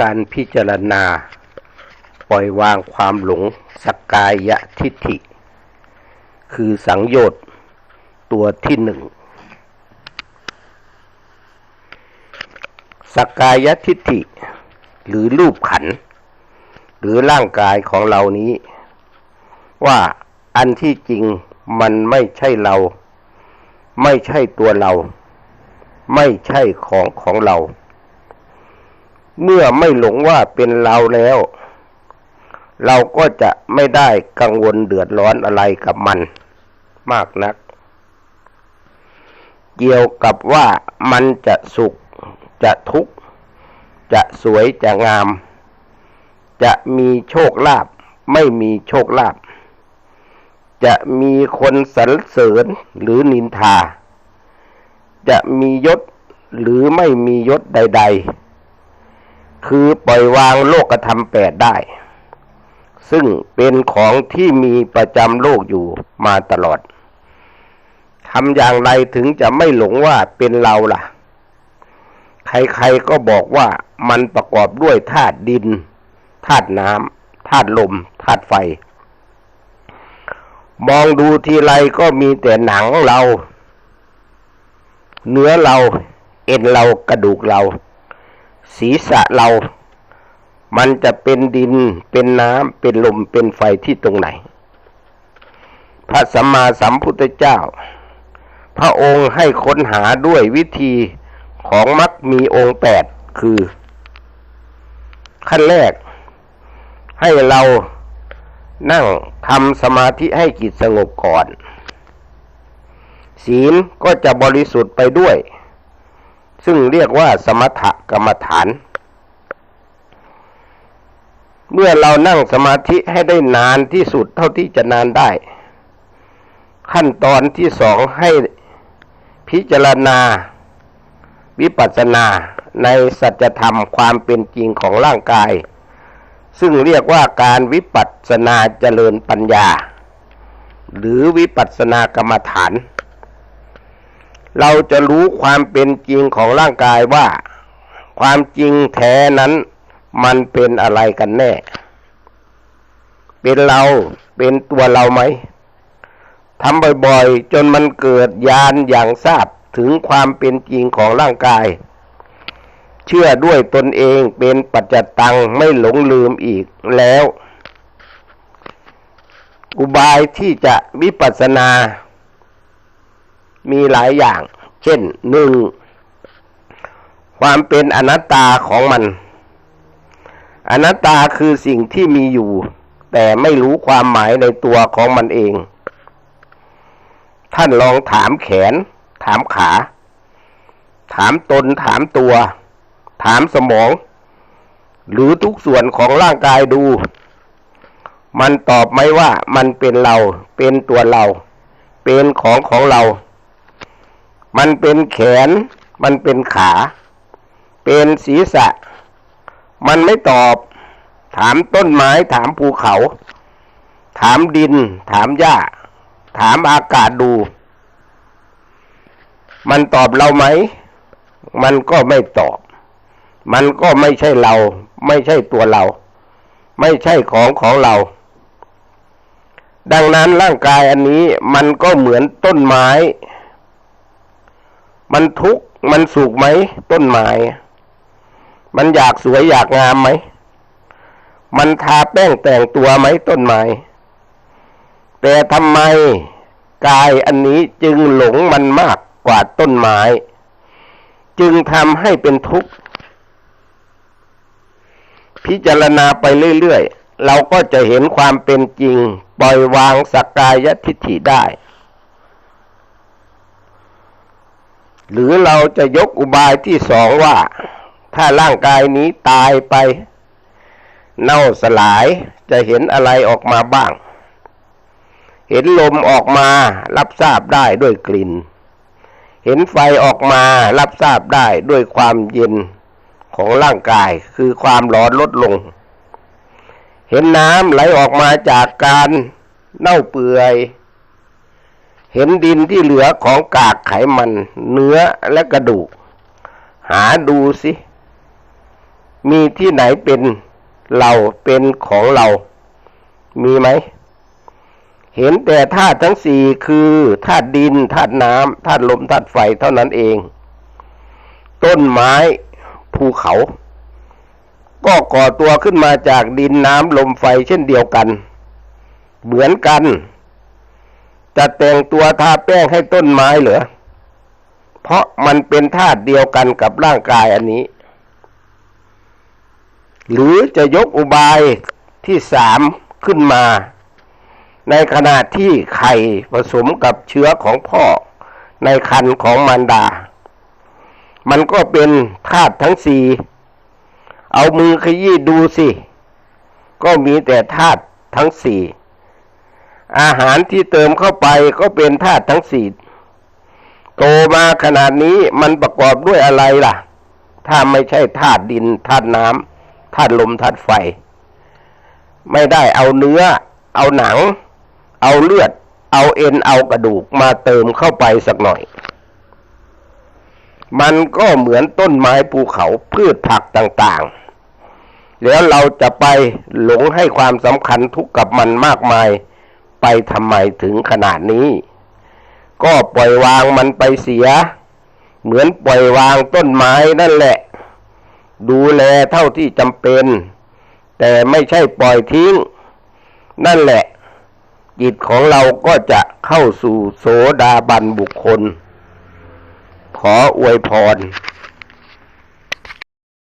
การพิจารณา ปล่อยวางความหลงสกกายะทิฏฐิ คือสังโยชน์ตัวที่หนึ่งสกกายทิฏฐิ หรือรูปขัน หรือร่างกายของเรานี้ ว่าอันที่จริงมันไม่ใช่เรา ไม่ใช่ตัวเรา ไม่ใช่ของของเรา เมื่อไม่หลงว่าเป็นเราแล้ว เราก็จะไม่ได้กังวลเดือดร้อนอะไรกับมัน มากนัก เกี่ยวกับว่ามันจะสุข จะทุกข์ จะสวยจะงาม จะมีโชคลาภไม่มีโชคลาภจะมีคนสรรเสริญหรือนินทา จะมียศหรือไม่มียศใด ๆ คือปล่อยวางโลกธรรมแปดได้ ซึ่งเป็นของที่มีประจำโลกอยู่มาตลอดทำอย่างไรถึงจะไม่หลงว่าเป็นเราล่ะ ใครๆก็บอกว่ามันประกอบด้วยธาตุดินธาตุน้ำธาตุลมธาตุไฟ มองดูทีไรก็มีแต่หนังเรา เนื้อเรา เอ็นเรากระดูกเรา ศีรษะเรา มันจะเป็นดิน เป็นน้ำ เป็นลม เป็นไฟที่ตรงไหน พระสัมมาสัมพุทธเจ้า พระองค์ให้ค้นหาด้วยวิธีของมักมีองค์แปดคือ ขั้นแรก ให้เรานั่งทำสมาธิให้จิตสงบก่อน ศีลก็จะบริสุทธิ์ไปด้วย ซึ่งเรียกว่าสมถกรรมฐาน เมื่อเรานั่งสมาธิให้ได้นานที่สุดเท่าที่จะนานได้ ขั้นตอนที่สองให้พิจารณา วิปัสสนาในสัจธรรมความเป็นจริงของร่างกาย ซึ่งเรียกว่าการวิปัสสนาเจริญปัญญา หรือวิปัสสนากรรมฐาน เราจะรู้ความเป็นจริงของร่างกายว่า ความจริงแท้นั้นมันเป็นอะไรกันแน่ เป็นเราเป็นตัวเราไหมทำบ่อยๆ จนมันเกิดยานอย่างทราบถึงความเป็นจริงของร่างกาย เชื่อด้วยตนเองเป็นปัจจตังไม่หลงลืมอีกแล้ว อุบายที่จะวิปัสสนา มีหลายอย่าง เช่นหนึ่งความเป็นอนัตตาของมัน อนัตตาคือสิ่งที่มีอยู่ แต่ไม่รู้ความหมายในตัวของมันเอง ท่านลองถามแขน ถามขา ถามตนถามตัว ถามสมอง หรือทุกส่วนของร่างกายดู มันตอบไหมว่ามันเป็นเรา เป็นตัวเรา เป็นของของเรา มันเป็นแขน มันเป็นขา เป็นศีรษะ มันไม่ตอบ ถามต้นไม้ ถามภูเขา ถามดิน ถามหญ้า ถามอากาศดู มันตอบเราไหม มันก็ไม่ตอบ มันก็ไม่ใช่เรา ไม่ใช่ตัวเรา ไม่ใช่ของของเราดังนั้นร่างกายอันนี้มันก็เหมือนต้นไม้ มันทุกข์มันสุขไหมต้นไม้มันอยากสวยอยากงามไหม มันทาแป้งแต่งตัวไหมต้นไม้แต่ทำไมกายอันนี้จึงหลงมันมากกว่าต้นไม้ จึงทำให้เป็นทุกข์ พิจารณาไปเรื่อยๆ เราก็จะเห็นความเป็นจริง ปล่อยวางสักกายทิฏฐิได้ หรือเราจะยกอุบายที่สองว่า ถ้าร่างกายนี้ตายไป เน่าสลายจะเห็นอะไรออกมาบ้าง เห็นลมออกมารับทราบได้ด้วยกลิ่น เห็นไฟออกมารับทราบได้ด้วยความเย็นของร่างกายคือความร้อนลดลง เห็นน้ำไหลออกมาจากการเน่าเปื่อย เห็นดินที่เหลือของกากไขมัน เนื้อและกระดูก หาดูสิ มีที่ไหนเป็นเราเป็นของเรา มีไหม เห็นแต่ธาตุทั้งสี่คือธาตุดินธาตุน้ำธาตุลมธาตุไฟเท่านั้นเอง ต้นไม้ภูเขา ก็ก่อตัวขึ้นมาจากดินน้ำลมไฟเช่นเดียวกัน เหมือนกัน จะแต่งตัวทาแป้งให้ต้นไม้เหรอ เพราะมันเป็นธาตุเดียวกันกับร่างกายอันนี้ หรือจะยกอุบายที่สามขึ้นมา ในขณะที่ไข่ผสมกับเชื้อของพ่อ ในคันของมารดา มันก็เป็นธาตุทั้งสี่เอามือขยี้ดูสิ ก็มีแต่ธาตุทั้งสี่ อาหารที่เติมเข้าไปก็เป็นธาตุทั้งสี่โตมาขนาดนี้มันประกอบด้วยอะไรล่ะ ถ้าไม่ใช่ธาตุดินธาตุน้ำธาตุลมธาตุไฟ ไม่ได้เอาเนื้อ เอาหนัง เอาเลือด เอาเอ็นเอากระดูกมาเติมเข้าไปสักหน่อย มันก็เหมือนต้นไม้ภูเขาพืชผักต่างๆ แล้วเราจะไปหลงให้ความสำคัญทุกข์กับมันมากมาย ไปทำไมถึงขนาดนี้ ก็ปล่อยวางมันไปเสีย เหมือนปล่อยวางต้นไม้นั่นแหละ ดูแลเท่าที่จำเป็น แต่ไม่ใช่ปล่อยทิ้ง นั่นแหละ จิตของเราก็จะเข้าสู่โสดาบันบุคคล ขออวยพร